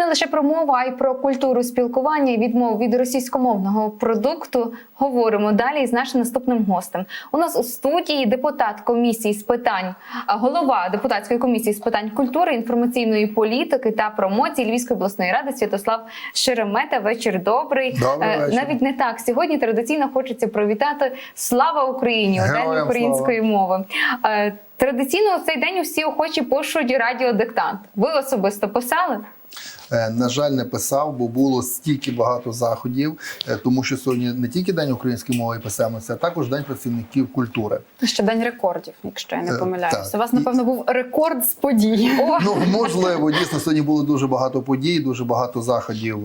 Не лише про мову, а й про культуру спілкування і відмову від російськомовного продукту. Говоримо далі з нашим наступним гостем. У нас у студії депутат комісії з питань, голова депутатської комісії з питань культури, інформаційної політики та промоції Львівської обласної ради Святослав Шеремета. Вечір добрий. Добрий Е, вечір. Навіть не так. Сьогодні традиційно хочеться привітати Слава Україні! у День української мови. Е, Традиційно у цей день усі охочі пишуть радіодиктант. Ви особисто писали? Е, На жаль, не писав, бо було стільки багато заходів, е, тому що сьогодні не тільки день української мови і писемності, а також день працівників культури. Ще день рекордів, якщо я не Е, помиляюся. У вас, напевно, був рекорд з подій. Ну можливо, дійсно сьогодні було дуже багато подій, дуже багато заходів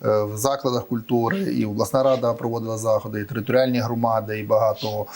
в закладах культури. І обласна рада проводила заходи, і територіальні громади, і багато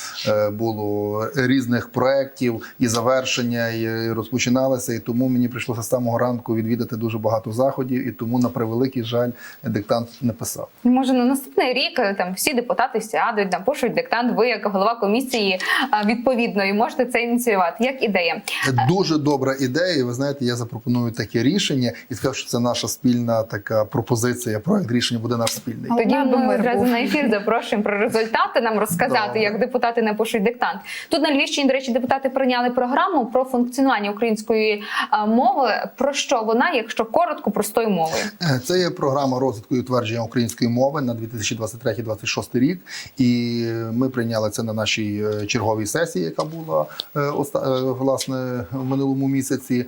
було різних проєктів, і завершення, і розпочиналися. І тому мені прийшлося з самого ранку відвідати дуже багато заходів, і тому на превеликий жаль диктант не писав. Може, на наступний рік е, там всі депутати сядуть, напишуть диктант. Ви, як голова комісії, е, відповідної, можете це ініціювати. Як ідея? Дуже добра ідея. і Ви знаєте, я запропоную таке рішення і сказав, що це наша спільна така пропозиція. Проект рішення буде наш спільний. Тоді ми мир одразу був. на ефір запрошуємо про результати нам розказати, Добре. як депутати напишуть диктант. Тут на Львівщині, до речі, депутати прийняли програму про функціонування української е, мови. Про що вона, якщо коротко, простою мовою? Е, Це є програма розвитку і утвердження української мови на 2023-2026 рік. І ми прийняли це на нашій е, черговій сесії, яка була е, власне в минулому місяці.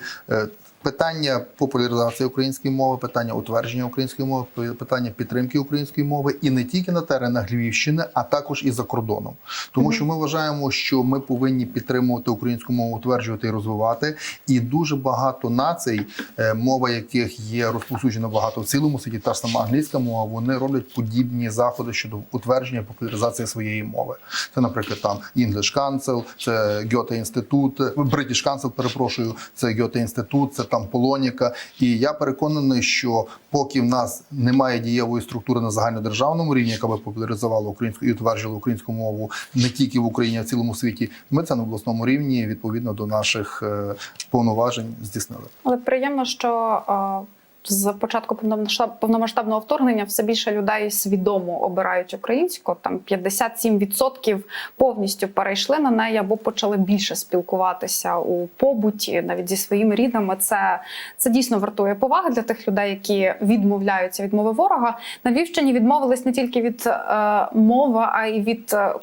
Питання популяризації української мови, питання утвердження української мови, питання підтримки української мови і не тільки на теренах Львівщини, а також і за кордоном. Тому що ми вважаємо, що ми повинні підтримувати українську мову, утверджувати і розвивати. І дуже багато націй, е, мова яких є розповсюджена багато в цілому світі, та ж сама англійська мова, вони роблять подібні заходи щодо утвердження популяризації своєї мови. Це, наприклад, там English Council, це Goethe інститут, British Council, перепрошую, це Goethe інститут, це там Полоніка. І я переконаний, що поки в нас немає дієвої структури на загальнодержавному рівні, яка би популяризувала українську і утверджувала українську мову не тільки в Україні, а в цілому світі, ми це на обласному рівні відповідно до наших е, повноважень здійснили. Але приємно, що е, з початку повномасштаб- повномасштабного вторгнення все більше людей свідомо обирають українську. Там 57% повністю перейшли на неї або почали більше спілкуватися у побуті, навіть зі своїми рідними. Це, це дійсно вартує поваги для тих людей, які відмовляються від мови ворога. На Львівщині відмовились не тільки від е, мови, а й від е,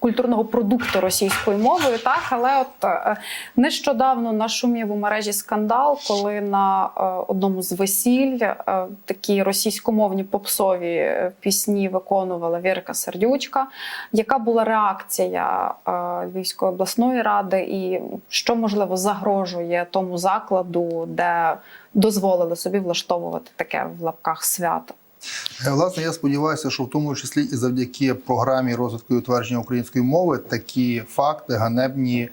культурного. Продукту російською мовою, так але от е, нещодавно нашумів у мережі скандал, коли на е, одному з весіль е, такі російськомовні попсові пісні виконувала Вірка Сердючка. Яка була реакція Львівської обласної ради, і що можливо загрожує тому закладу, де дозволили собі влаштовувати таке в лапках свято? Е, Власне, я сподіваюся, що в тому числі і завдяки програмі розвитку і утвердження української мови такі факти ганебні.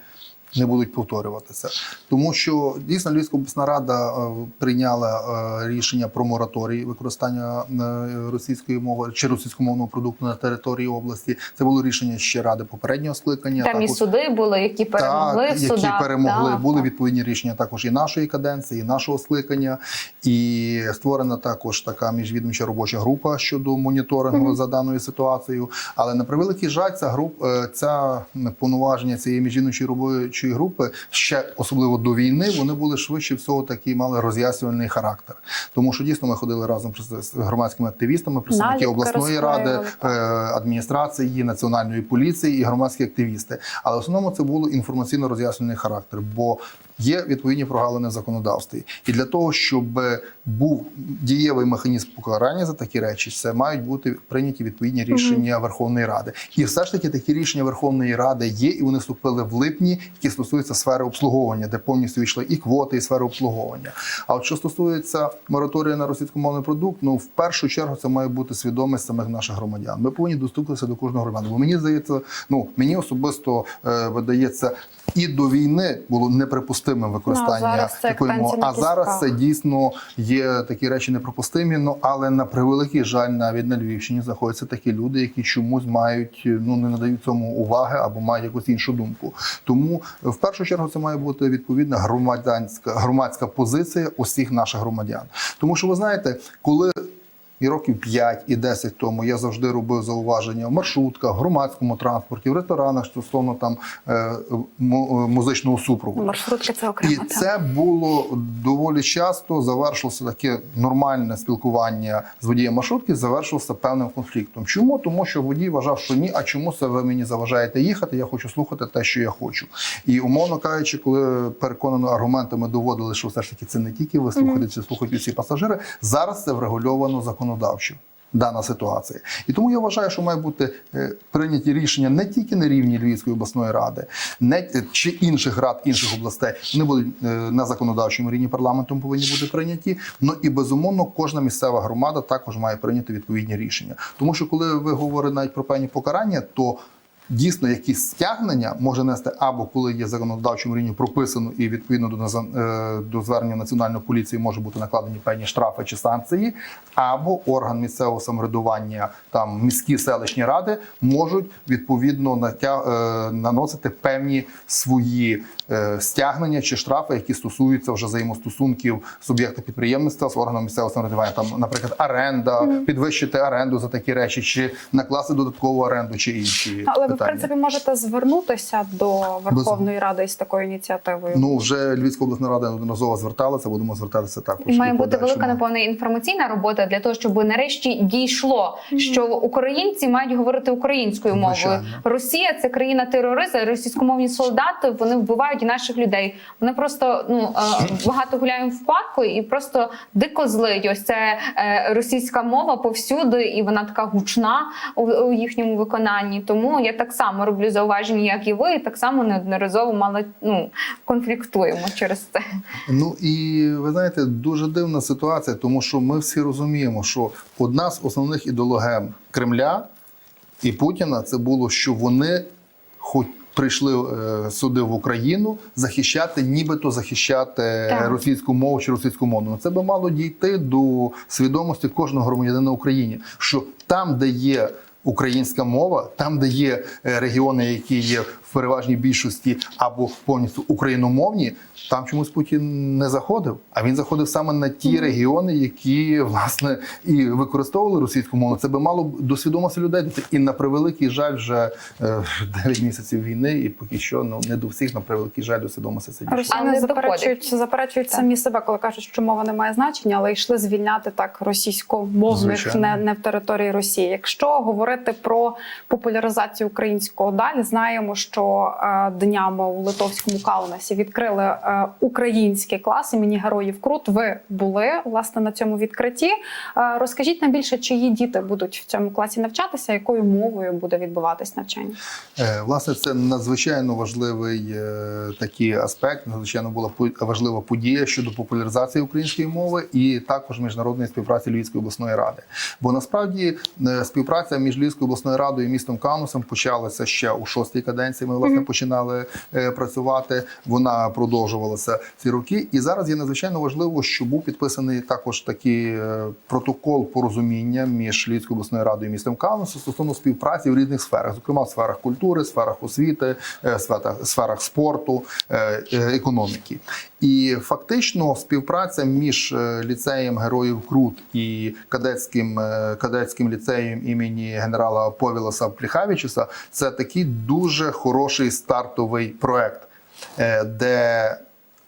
Не будуть повторюватися, тому що дійсно Львівська обласна рада е, прийняла е, рішення про мораторій використання е, російської мови чи російськомовного продукту на території області. Це було рішення ще ради попереднього скликання. Там і суди були, які перемогли так, в які судах. перемогли. Так, Були так. відповідні рішення також і нашої каденції, і нашого скликання. І створена також така міжвідомча робоча група щодо моніторингу за даною ситуацією. Але на превеликий жаль, ця груп, ця повноваження цієї міжвідомчої робочої групи ще особливо до війни. Вони були швидше всього такі мали роз'яснювальний характер. Тому що дійсно ми ходили разом з громадськими активістами, представники обласної ради, е, адміністрації, національної поліції і громадські активісти. Але в основному це було інформаційно роз'яснений характер, бо є відповідні прогалини в законодавстві. І для того, щоб був дієвий механізм покарання за такі речі, це мають бути прийняті відповідні рішення Верховної Ради. І все ж таки такі рішення Верховної Ради є, і вони вступили в липні, які стосуються сфери обслуговування, де повністю війшли і квоти, і сфери обслуговування. А от що стосується мораторію на російськомовний продукт, ну в першу чергу це має бути свідомість самих наших громадян. Ми повинні достукатися до кожного громадяна. Бо мені здається, ну мені особисто е, видається. І до війни було неприпустимим використання Ну, такої мови. А зараз це дійсно є такі речі неприпустимі. Ну але на превеликий жаль, навіть на Львівщині знаходяться такі люди, які чомусь мають ну не надають цьому уваги або мають якусь іншу думку. Тому В першу чергу це має бути відповідна громадянська громадська позиція усіх наших громадян. Тому що ви знаєте, коли і років 5 і 10 тому я завжди робив зауваження в маршрутках, в громадському транспорті, в ресторанах стосовно там е, музичного супроводу. Маршрутки це окремо. І так. це було доволі часто. Завершилося таке нормальне спілкування з водієм маршрутки, завершилося певним конфліктом. Чому? Тому що водій вважав, що ні, а чому це ви мені заважаєте їхати? Я хочу слухати те, що я хочу. І умовно кажучи, коли переконано аргументами доводили, що все ж таки це не тільки ви слухаєте, це слухають усі пасажири. Зараз це врегульовано законодавчо. Дана ситуація, і тому я вважаю, що має бути е, прийняті рішення не тільки на рівні Львівської обласної ради, не е, чи інших рад інших областей. Вони будуть е, на законодавчому рівні парламентом повинні бути прийняті. Ну і безумовно, кожна місцева громада також має прийняти відповідні рішення. Тому що коли ви говорите навіть про певні покарання, то Дійсно, якісь стягнення може нести або коли є законодавчому рівні прописано і відповідно до е, до звернення національної поліції може бути накладені певні штрафи чи санкції, або орган місцевого самоврядування, там міські селищні ради можуть відповідно натя... е, наносити певні свої е, стягнення чи штрафи, які стосуються вже взаємостосунків суб'єкта підприємництва з органом місцевого самоврядування. Там, наприклад, оренда, підвищити оренду за такі речі, чи накласти додаткову оренду, чи інші Але ви, в принципі, можете звернутися до Верховної Ради із такою ініціативою. Ну вже Львівська обласна рада неодноразово зверталася, будемо звертатися також. І має бути подальшому. велика напевно інформаційна робота для того, щоб нарешті дійшло, що українці мають говорити українською мовою. Звичайно. Росія це країна терориста, російськомовні солдати вони вбивають наших людей. Вони просто ну е, багато гуляємо в парку і просто дико злить. Ось це е, російська мова повсюди, і вона така гучна у, у їхньому виконанні. Тому я так само роблю зауваження, як і ви, і так само неодноразово мали ну конфліктуємо через це. Ну і ви знаєте, дуже дивна ситуація, тому що ми всі розуміємо, що одна з основних ідеологем Кремля і Путіна це було, що вони хоч. Прийшли е, сюди в Україну захищати, нібито захищати Так. російську мову чи російську мову. Ну, Це би мало дійти до свідомості кожного громадянина України, що там, де є українська мова, там, де є е, регіони, які є в переважній більшості або повністю україномовні, там чомусь Путін не заходив. А він заходив саме на ті регіони, які власне і використовували російську мову. Це би мало б до свідомості людей. І на превеликий жаль, вже е, 9 місяців війни, і поки що ну не до всіх на превеликий жаль до свідомості це дійшло. Росіяни заперечують, заперечують Так. самі себе, коли кажуть, що мова не має значення, але йшли звільняти так російськомовних не, не в території Росії. Якщо говорити про популяризацію українського далі, знаємо, що е, днями у литовському Каунасі відкрили е, український клас імені героїв Крут. Ви були власне на цьому відкритті. Е, розкажіть нам більше, чиї діти будуть в цьому класі навчатися, якою мовою буде відбуватись навчання? Власне, це надзвичайно важливий такий аспект. Надзвичайно була важлива подія щодо популяризації української мови і також міжнародної співпраці Львівської обласної ради. Бо насправді співпраця між Львівською обласною радою і містом Канусом почалася ще у шостій каденції. Ми власне починали е, працювати. Вона продовжувалася ці роки. І зараз є надзвичайно важливо, що був підписаний також такий е, протокол порозуміння між Львівською обласною радою і містом Канусом стосовно співпраці в різних сферах, зокрема в сферах культури, сферах освіти, е, сферах, сферах спорту, економіки. І фактично співпраця між ліцеєм героїв Крут і кадетським кадетським ліцеєм імені генерала Повіласа Пліхавічуса це такий дуже хороший стартовий проект, е, де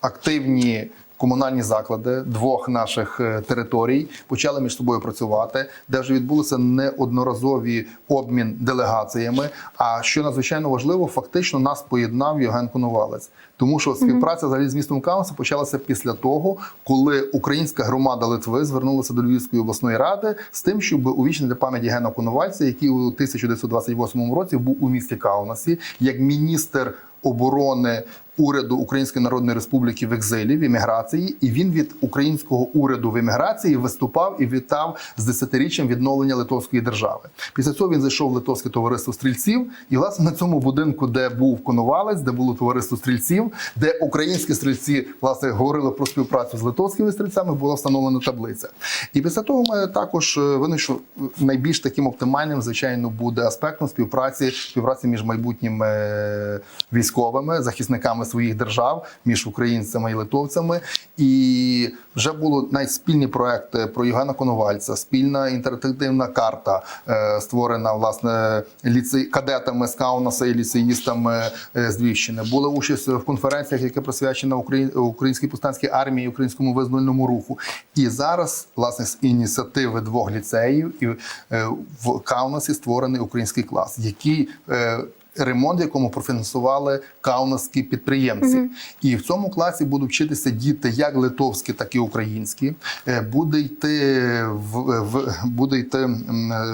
активні комунальні заклади двох наших е, територій почали між собою працювати, де вже відбулися неодноразові обмін делегаціями. А що надзвичайно важливо, фактично нас поєднав Євген Коновалець, тому що співпраця взагалі з містом Каунасом почалася після того, коли українська громада Литви звернулася до Львівської обласної ради з тим, щоб увічнити пам'ять Євгена Коновальця, який у 1928 році був у місті Каунасі як міністр оборони уряду Української Народної Республіки в екзилі в еміграції, і він від українського уряду в еміграції виступав і вітав з десятиріччям відновлення литовської держави. Після цього він зайшов в литовське товариство стрільців, і власне на цьому будинку, де був Коновалець, де було товариство стрільців, де українські стрільці власне говорили про співпрацю з литовськими стрільцями, була встановлена таблиця. І після того ми також е, винайшов найбільш таким оптимальним, звичайно, буде аспектом співпраці співпраці між майбутніми е, військовими захисниками своїх держав, між українцями і литовцями. І вже було навіть спільні проекти про Євгена Коновальця, спільна інтерактивна карта, е, створена власне ліцей кадетами Каунаса і ліцеїстами е, з Львівщини. Була участь в конференціях, яка присвячена Україн- українській повстанській армії, українському визвольному руху. І зараз, власне, з ініціативи двох ліцеїв і е, в Каунасі створений український клас, який е, Ремонт, якому профінансували каунасські підприємці, і в цьому класі будуть вчитися діти як литовські, так і українські. Е, Буде йти в, в буде йти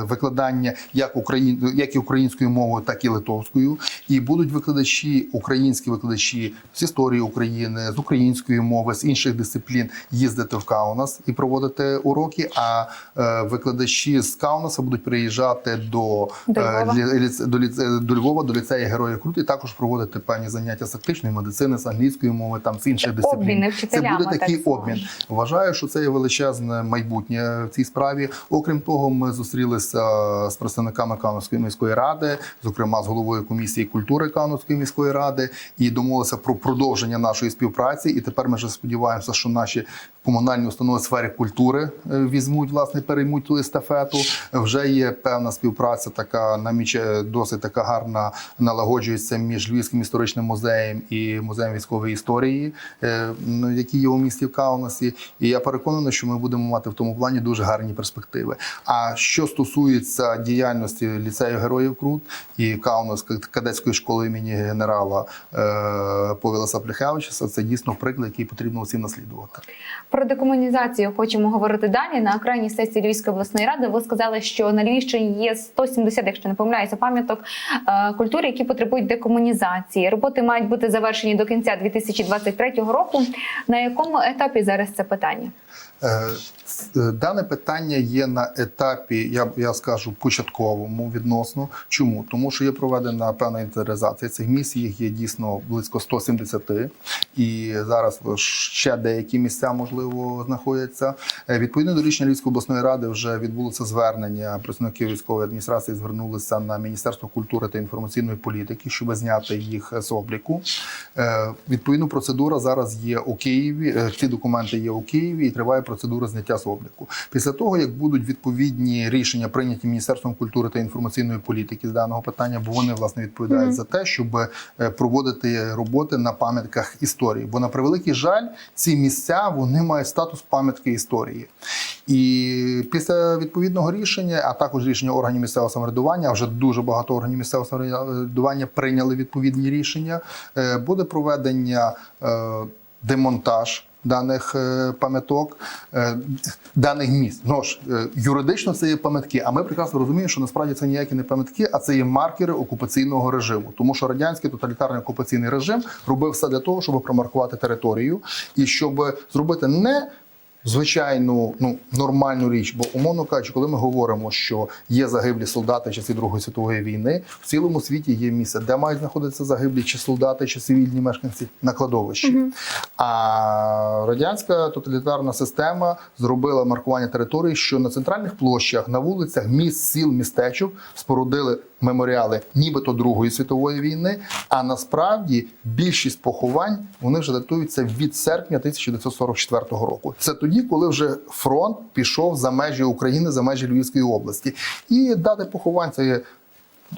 викладання як Україн, як і українською мовою, так і литовською. І будуть викладачі, українські викладачі з історії України, з української мови, з інших дисциплін їздити в Каунас і проводити уроки. А е, викладачі з Каунаса будуть приїжджати до, До е, Львова. до, ліце- до Львова, до ліцею Героїв Крут, і також проводити певні заняття з тактичної медицини, з англійської мови, там з інших дисциплін. обміни Це буде такий так обмін. Вважаю, що це є величезне майбутнє в цій справі. Окрім того, ми зустрілися з представниками Кановської міської ради, зокрема з головою комісії культури Кановської міської ради, і домовилися про продовження нашої співпраці. І тепер ми вже сподіваємося, що наші комунальні установи в сфері культури е, візьмуть власне, переймуть ту естафету. Вже є певна співпраця, така наміче досить така гарна налагоджується між Львівським історичним музеєм і музеєм військової історії, е, ну, який є у місті в Каунасі. І я переконаний, що ми будемо мати в тому плані дуже гарні перспективи. А що стосується діяльності ліцею героїв Крут і Каунас кадетської школи імені генерала е, Повіласа це дійсно приклад, який потрібно усім наслідувати. Про декомунізацію хочемо говорити далі. На окремій сесії Львівської обласної ради ви сказали, що на Львівщині є 170, якщо не помиляюся, пам'яток е, культури, які потребують декомунізації. Роботи мають бути завершені до кінця 2023 року. На якому етапі зараз це питання? Е, е, Дане питання є на етапі, я, я скажу, початковому відносно. Чому? Тому що є проведена певна інвентаризація цих місць, їх є дійсно близько 170, і зараз ще деякі місця, можливо, знаходяться. Е, Відповідно до рішення Львівської обласної ради вже відбулося звернення. Представники військової адміністрації звернулися на Міністерство культури та інформаційної політики, щоб зняти їх з обліку. Е, Відповідно, процедура зараз є у Києві. е, Ці документи є у Києві і триває процедура зняття з обліку. Після того, як будуть відповідні рішення прийняті Міністерством культури та інформаційної політики з даного питання, бо вони власне відповідають за те, щоб е, проводити роботи на пам'ятках історії. Бо на превеликий жаль, ці місця вони мають статус пам'ятки історії. І після відповідного рішення, а також рішення органів місцевого самоврядування, вже дуже багато органів місцевого самоврядування прийняли відповідні рішення. е, Буде проведення е, демонтаж. Даних е, пам'яток, е, даних міст. Ну ж е, юридично це є пам'ятки. А ми прекрасно розуміємо, що насправді це ніякі не пам'ятки, а це є маркери окупаційного режиму. Тому що радянський тоталітарний окупаційний режим робив все для того, щоб промаркувати територію і щоб зробити не звичайну ну нормальну річ. Бо умовно кажучи, коли ми говоримо, що є загиблі солдати часи Другої світової війни, в цілому світі є місце, де мають знаходитися загиблі чи солдати, чи цивільні мешканці на кладовищі. А радянська тоталітарна система зробила маркування території, що на центральних площах, на вулицях, міст, сіл, містечок спорудили меморіали, нібито Другої світової війни. А насправді більшість поховань вони вже датуються від серпня 1944 року. Це тоді, коли вже фронт пішов за межі України, за межі Львівської області. І дати поховань це є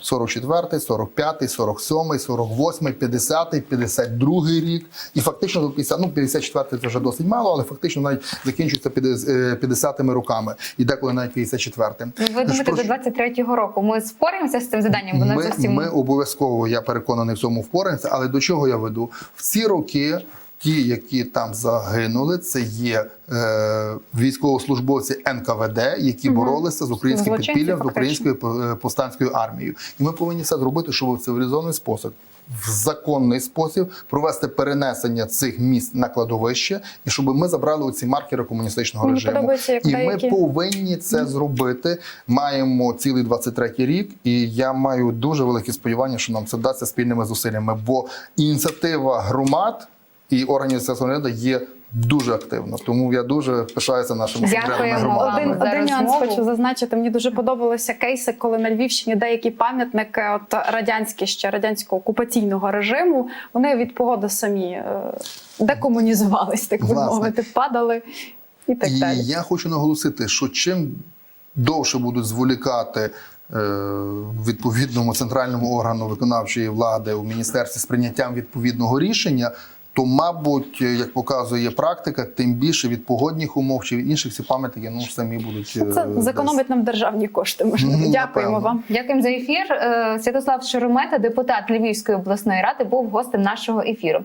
44, 45, 47, 48, 50, 52 рік. І фактично до 50, ну 54 це вже досить мало, але фактично навіть закінчується 50-ми роками. І деколи навіть 54-м. Ви думаєте, до 23-го року ми споримося з цим заданням? Воно ми, зовсім ми обов'язково, я переконаний в цьому впораємося, але до чого я веду? В ці роки. Ті, які там загинули, це є е, військовослужбовці НКВД, які боролися з українським Злочинці, підпіллям, з українською е, повстанською армією. І ми повинні все зробити, щоб в цивілізований спосіб в законний спосіб провести перенесення цих міст на кладовище, і щоб ми забрали оці маркери комуністичного Мені режиму. і ми повинні це зробити. Маємо цілий 23-й рік, і я маю дуже великі сподівання, що нам це вдасться спільними зусиллями. Бо ініціатива громад і органів самоврядування є дуже активна. Тому я дуже пишаюся нашими Дякуємо. Один, один нюанс хочу зазначити. Мені дуже подобалися кейси, коли на Львівщині деякі пам'ятники, от радянські ще радянського окупаційного режиму, вони від погоди самі е, декомунізувались, так би мовити, падали і так і далі. я хочу наголосити, що чим довше будуть зволікати е, відповідному центральному органу виконавчої влади у міністерстві з прийняттям відповідного рішення. То, мабуть, як показує практика, тим більше від погодних умов чи від інших ці пам'ятники ну самі будуть е, Це десь. зекономить нам державні кошти. Можливо. Ну, Дякуємо напевно. вам. Дякуємо за ефір. Е, Святослав Шеремета, депутат Львівської обласної ради, був гостем нашого ефіру.